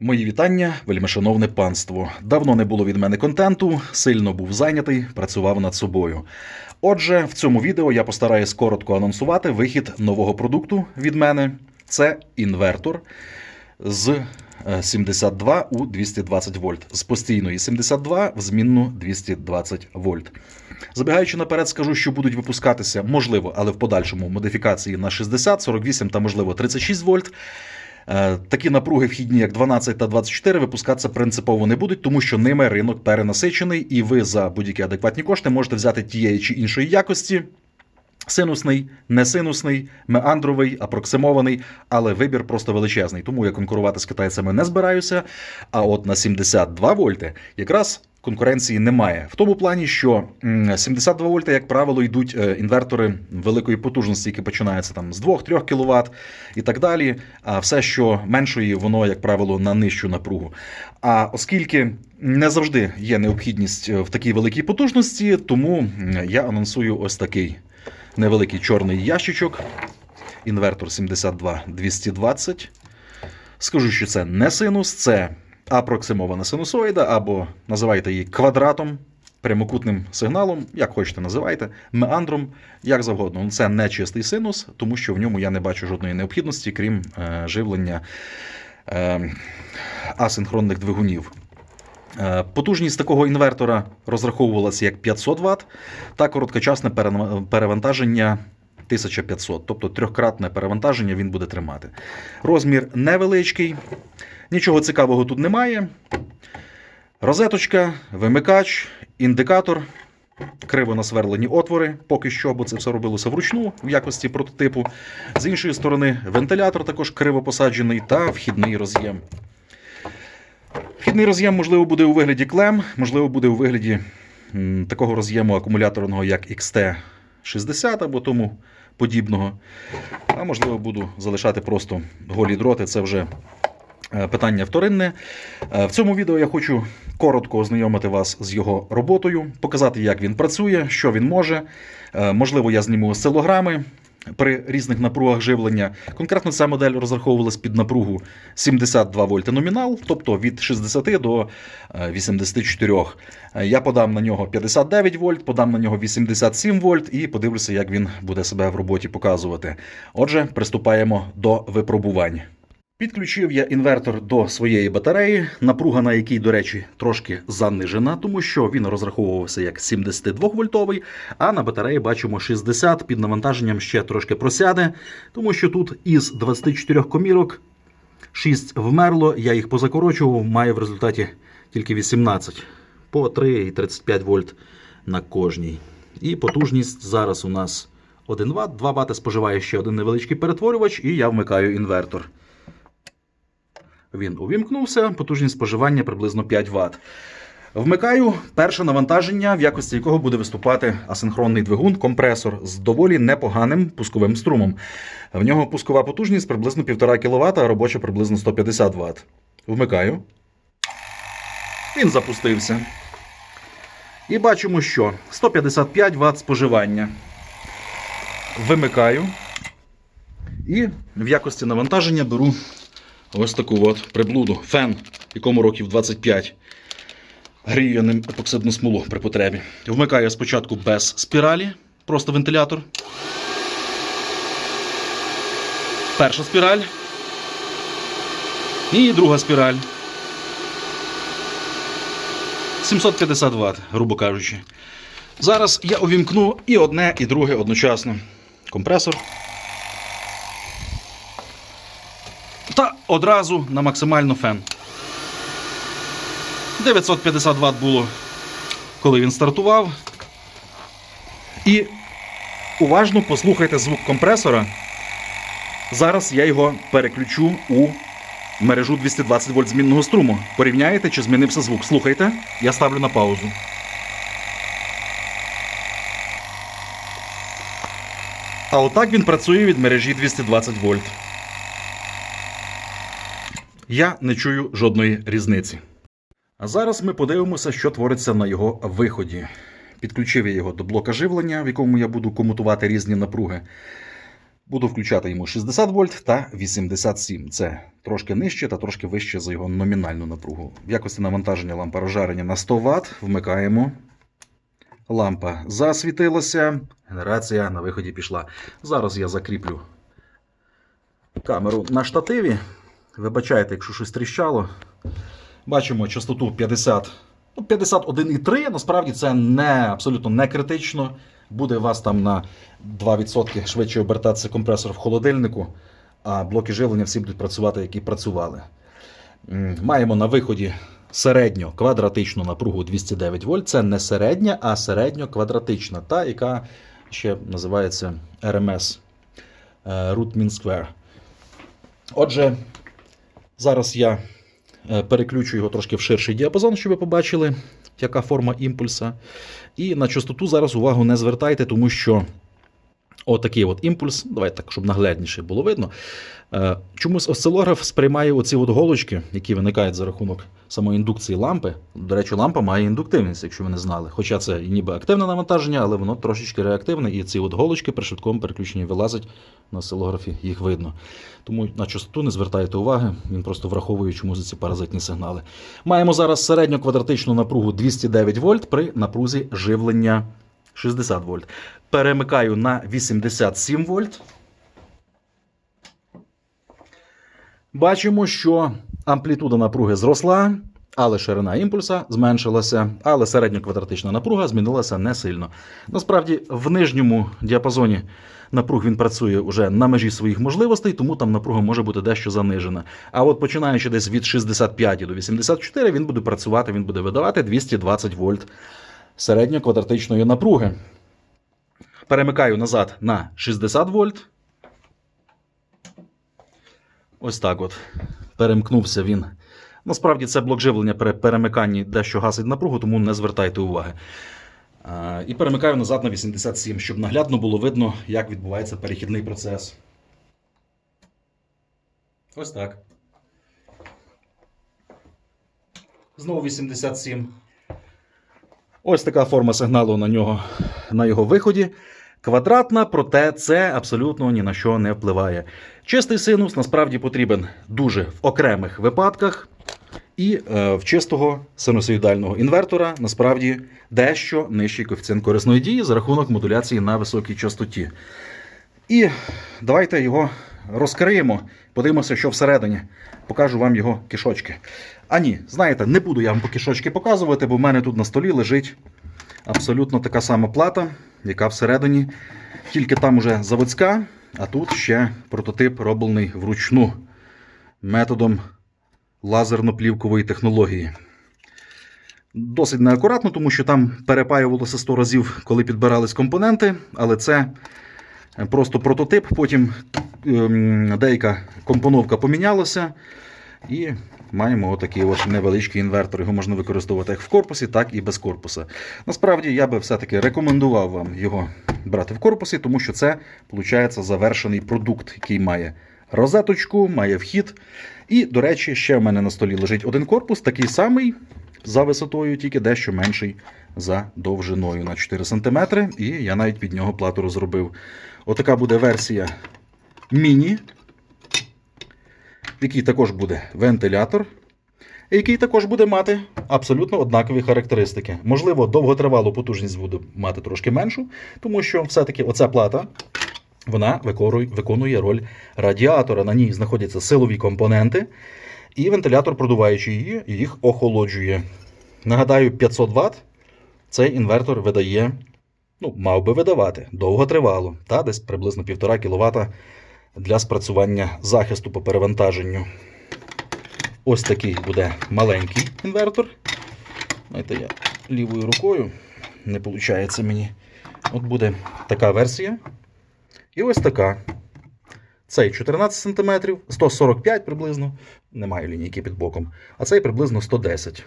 Мої вітання, вельмишановне панство. Давно не було від мене контенту, сильно був зайнятий, працював над собою. Отже, в цьому відео я постараюсь коротко анонсувати вихід нового продукту від мене. Це інвертор з е, 72 у 220 вольт, з постійної 72 в змінну 220 вольт. Забігаючи наперед, скажу, що будуть випускатися, можливо, але в подальшому модифікації на 60, 48 та можливо 36 вольт. Е, Такі напруги вхідні, як 12 та 24, випускатися принципово не будуть, тому що ними ринок перенасичений, і ви за будь-які адекватні кошти можете взяти тієї чи іншої якості. Синусний, не синусний, меандровий, апроксимований, але вибір просто величезний. Тому я конкурувати з китайцями не збираюся. А от на 72 вольти якраз конкуренції немає. В тому плані, що 72 вольти, як правило, йдуть е, інвертори великої потужності, які починаються там з 2-3 кВт і так далі. А все, що меншої, воно, як правило, на нижчу напругу. А оскільки не завжди є необхідність е, в такій великій потужності, тому я анонсую ось такий невеликий чорний ящичок. Інвертор 72220. Скажу, що це не синус, це апроксимована синусоїда, або називайте її квадратом, прямокутним сигналом, як хочете називайте, меандром, як завгодно. Ну, Це не чистий синус, тому що в ньому я не бачу жодної необхідності, крім е, живлення е, асинхронних двигунів. Е, Потужність такого інвертора розраховувалася як 500 Вт та короткочасне перевантаження 1500, тобто трьохкратне перевантаження він буде тримати. Розмір невеличкий, нічого цікавого тут немає. Розеточка, вимикач, індикатор, криво насверлені отвори, поки що, бо це все робилося вручну в якості прототипу. З іншої сторони, вентилятор також криво посаджений та вхідний роз'єм. Вхідний роз'єм, можливо, буде у вигляді клем, можливо, буде у вигляді такого роз'єму акумуляторного, як XT60 або тому подібного. А можливо, буду залишати просто голі дроти. Це вже е, питання вторинне. Е, В цьому відео я хочу коротко ознайомити вас з його роботою, показати, як він працює, що він може. Е, Можливо, я зніму осцилограми при різних напругах живлення. Конкретно ця модель розраховувалась під напругу 72 вольти номінал, тобто від 60 до е, 84. Е, Я подам на нього 59 вольт, подам на нього 87 вольт і подивлюся, як він буде себе в роботі показувати. Отже, приступаємо до випробувань. Підключив я інвертор до своєї батареї, напруга на якій, до речі, трошки занижена, тому що він розраховувався як 72 вольтовий, а на батареї бачимо 60 під навантаженням ще трошки просяде, тому що тут із 24 комірок 6 вмерло, я їх позакорочував, маю в результаті тільки 18 по 3,35 вольт на кожній. І потужність зараз у нас 1 Вт, 2 Вт споживає ще один невеличкий перетворювач, і я вмикаю інвертор. Він увімкнувся, потужність споживання приблизно 5 Вт. Вмикаю перше навантаження, в якості якого буде виступати асинхронний двигун, компресор з доволі непоганим пусковим струмом. В нього пускова потужність приблизно 1,5 кВт, а робоча приблизно 150 Вт. Вмикаю. Він запустився. І бачимо, що 155 Вт споживання. Вимикаю. І в якості навантаження беру ось таку от приблуду. Фен, якому років 25. Грію я ним епоксидну смолу при потребі. Вмикаю спочатку без спіралі, просто вентилятор. Перша спіраль. І друга спіраль. 750 Вт, грубо кажучи. Зараз я увімкну і одне, і друге одночасно. Компресор. Та одразу на максимальну фен. 950 Вт було, коли він стартував. І уважно послухайте звук компресора. Зараз я його переключу у мережу 220 вольт змінного струму. Порівняєте, чи змінився звук. Слухайте, я ставлю на паузу. А отак він працює від мережі 220 вольт. Я не чую жодної різниці. А зараз ми подивимося, що твориться на його виході. Підключив я його до блока живлення, в якому я буду комутувати різні напруги. Буду включати йому 60 вольт та 87. Це трошки нижче та трошки вище за його номінальну напругу. В якості навантаження лампа розжарення на 100 Вт. Вмикаємо. Лампа засвітилася. Генерація на виході пішла. Зараз я закріплю камеру на штативі. Вибачайте, якщо щось тріщало. Бачимо частоту 50. Ну, 51,3. Насправді це не абсолютно не критично. Буде у вас там на 2% швидше обертатися компресор в холодильнику, а блоки живлення всі будуть працювати, як і працювали. Маємо на виході середньо квадратичну напругу 209 вольт. Це не середня, а середньо квадратична, та, яка ще називається RMS е, Root Mean Square. Отже, зараз я е, переключу його трошки в ширший діапазон, щоб ви побачили, яка форма імпульса. І на частоту зараз увагу не звертайте, тому що отакий от імпульс, давайте так, щоб наглядніше було видно. Е, Чомусь осцилограф сприймає оці от голочки, які виникають за рахунок самоіндукції лампи. До речі, лампа має індуктивність, якщо ви не знали. Хоча це ніби активне навантаження, але воно трошечки реактивне, і ці от голочки при швидкому переключенні вилазять на осцилографі, їх видно. Тому на частоту не звертайте уваги, він просто враховує чомусь ці паразитні сигнали. Маємо зараз середню квадратичну напругу 209 вольт при напрузі живлення 60 вольт. Перемикаю на 87 вольт. Бачимо, що амплітуда напруги зросла, але ширина імпульса зменшилася, але середньоквадратична напруга змінилася не сильно. Насправді, в нижньому діапазоні напруг він працює вже на межі своїх можливостей, тому там напруга може бути дещо занижена. А от починаючи десь від 65 до 84, він буде працювати, він буде видавати 220 вольт середньоквадратичної напруги. Перемикаю назад на 60 вольт. Ось так от. Перемкнувся він. Насправді це блок живлення при перемиканні дещо гасить напругу, тому не звертайте уваги. І перемикаю назад на 87, щоб наглядно було видно, як відбувається перехідний процес. Ось так. Знову 87. Ось така форма сигналу на нього на його виході. Квадратна, проте це абсолютно ні на що не впливає. Чистий синус насправді потрібен дуже в окремих випадках, і е, в чистого синусоїдального інвертора насправді дещо нижчий коефіцієнт корисної дії за рахунок модуляції на високій частоті. І давайте його розкриємо, подивимося, що всередині. Покажу вам його кишочки. А ні, знаєте, не буду я вам по кишочки показувати, бо в мене тут на столі лежить абсолютно така сама плата, яка всередині, тільки там уже заводська, а тут ще прототип роблений вручну методом лазерно-плівкової технології. Досить неакуратно, тому що там перепаювалося 100 разів, коли підбирались компоненти, але це просто прототип. Потім ем, деяка компоновка помінялася. І маємо отакий от невеличкий інвертор. Його можна використовувати як в корпусі, так і без корпуса. Насправді я би все-таки рекомендував вам його брати в корпусі, тому що це виходить завершений продукт, який має розеточку, має вхід. І, до речі, ще в мене на столі лежить один корпус, такий самий за висотою, тільки дещо менший за довжиною на 4 см. І я навіть під нього плату розробив. Отака буде версія міні в якій також буде вентилятор, який також буде мати абсолютно однакові характеристики. Можливо, довготривалу потужність буде мати трошки меншу, тому що все-таки оця плата вона виконує, виконує роль радіатора. На ній знаходяться силові компоненти, і вентилятор, продуваючи її, їх охолоджує. Нагадаю, 500 Вт цей інвертор видає, ну, мав би видавати довготривало, та десь приблизно 1,5 кВт для спрацювання захисту по перевантаженню. Ось такий буде маленький інвертор. Знаєте, я лівою рукою не виходить мені. От буде така версія. І ось така. Цей 14 см, 145 приблизно. Немає лінійки під боком. А цей приблизно 110.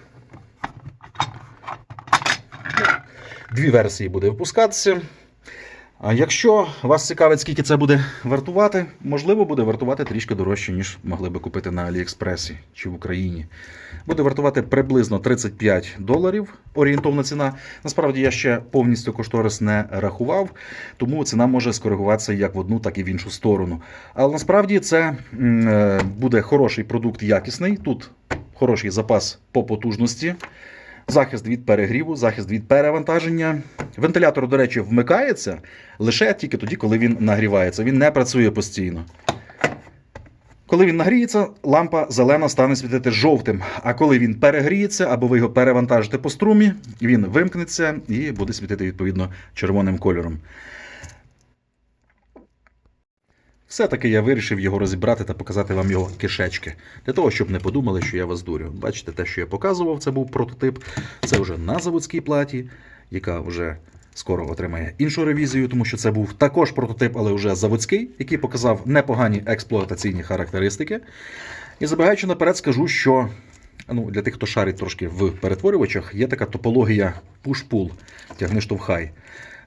Дві версії буде випускатися. Якщо вас цікавить, скільки це буде вартувати, можливо, буде вартувати трішки дорожче, ніж могли би купити на Аліекспресі чи в Україні. Буде вартувати приблизно 35 доларів орієнтовна ціна. Насправді я ще повністю кошторис не рахував, тому ціна може скоригуватися як в одну, так і в іншу сторону. Але насправді це е, буде хороший продукт якісний. Тут хороший запас по потужності. Захист від перегріву, захист від перевантаження. Вентилятор, до речі, вмикається лише тільки тоді, коли він нагрівається. Він не працює постійно. Коли він нагріється, лампа зелена стане світити жовтим. А коли він перегріється або ви його перевантажите по струмі, він вимкнеться і буде світити відповідно червоним кольором. Все-таки я вирішив його розібрати та показати вам його кишечки. Для того, щоб не подумали, що я вас дурю. Бачите, те, що я показував, це був прототип. Це вже на заводській платі, яка вже скоро отримає іншу ревізію, тому що це був також прототип, але вже заводський, який показав непогані експлуатаційні характеристики. І забігаючи наперед, скажу, що ну, для тих, хто шарить трошки в перетворювачах, є така топологія push-pull, тягни штовхай.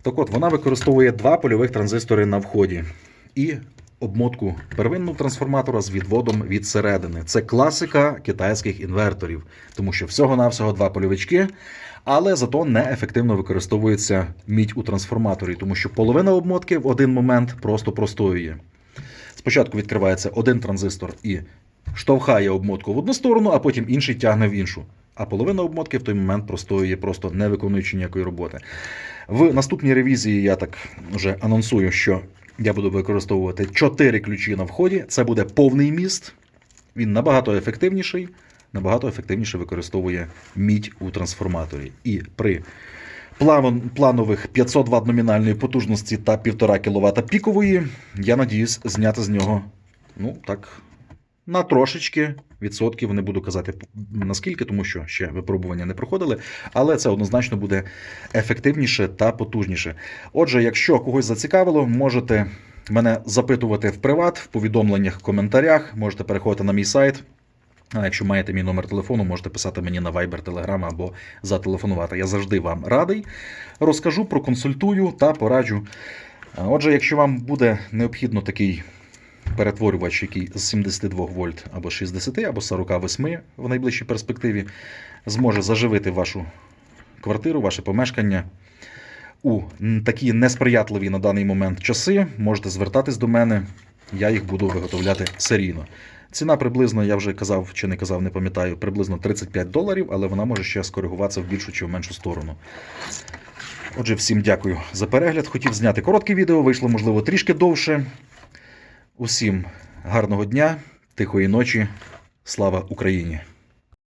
Так от, вона використовує два польових транзистори на вході і обмотку первинного трансформатора з відводом від середини. Це класика китайських інверторів, тому що всього-навсього два польовички, але зато неефективно використовується мідь у трансформаторі, тому що половина обмотки в один момент просто простоює. Спочатку відкривається один транзистор і штовхає обмотку в одну сторону, а потім інший тягне в іншу. А половина обмотки в той момент простоює, просто не виконуючи ніякої роботи. В наступній ревізії я так вже анонсую, що я буду використовувати 4 ключі на вході. Це буде повний міст. Він набагато ефективніший, набагато ефективніше використовує мідь у трансформаторі. І при планових 500 Вт номінальної потужності та 1,5 кВт пікової, я надіюсь зняти з нього, ну так, на трошечки відсотків, не буду казати наскільки, тому що ще випробування не проходили, але це однозначно буде ефективніше та потужніше. Отже, якщо когось зацікавило, можете мене запитувати в приват, в повідомленнях, в коментарях, можете переходити на мій сайт. А якщо маєте мій номер телефону, можете писати мені на Viber, Telegram або зателефонувати. Я завжди вам радий. Розкажу, проконсультую та пораджу. Отже, якщо вам буде необхідно такий перетворювач, який з 72 вольт або 60, або 48 в найближчій перспективі, зможе заживити вашу квартиру, ваше помешкання у такі несприятливі на даний момент часи, можете звертатись до мене, я їх буду виготовляти серійно. Ціна приблизно, я вже казав чи не казав, не пам'ятаю, приблизно 35 доларів, але вона може ще скоригуватися в більшу чи в меншу сторону. Отже, всім дякую за перегляд. Хотів зняти коротке відео, вийшло, можливо, трішки довше. Усім гарного дня, тихої ночі. Слава Україні!